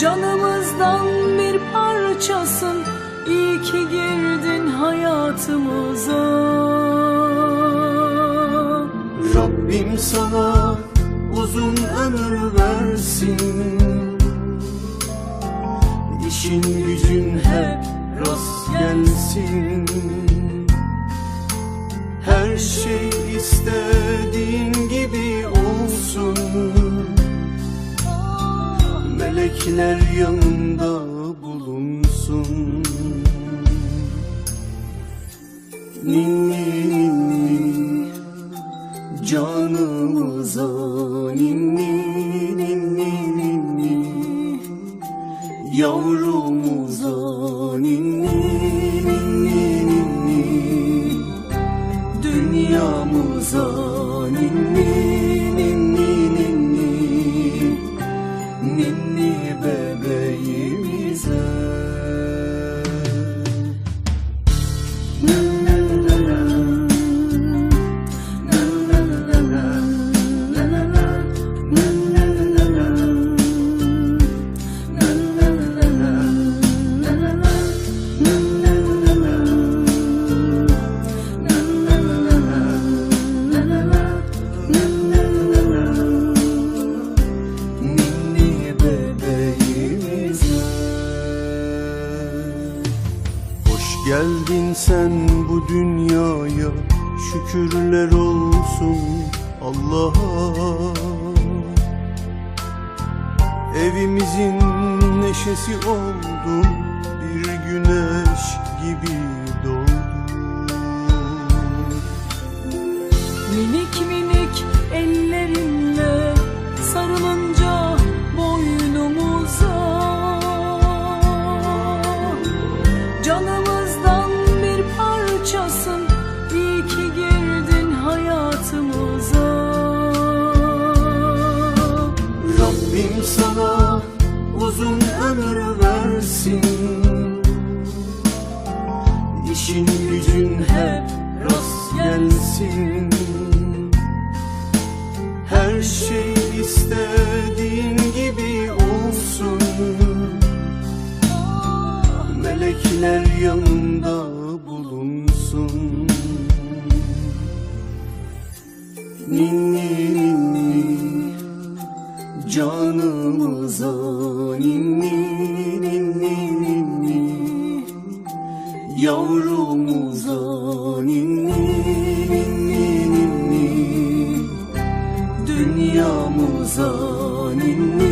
Canımızdan bir parçasın. İyi ki girdin hayatımıza. Rabbim sana uzun ömür versin. İşin gücün hep rast gelsin. Her şey istediğin Melekler yanında bulunsun. Ninni ninni Canımıza. Ninni ninni ninni Yavrumuza. Ninni ninni ninni Dünyamıza. Ninni geldin sen bu dünyaya Şükürler olsun Allah'a. Evimizin neşesi oldun Bir güneş gibi doğdun Minik sana uzun ömür versin. İşin gücün hep rast gelsin. Her şey istediğin gibi olsun. Melekler yanında bulunsun. Ninni Canımıza ninni ninni. Ninni Yavrumuza ninni ninni. Ninni Dünyamıza ninni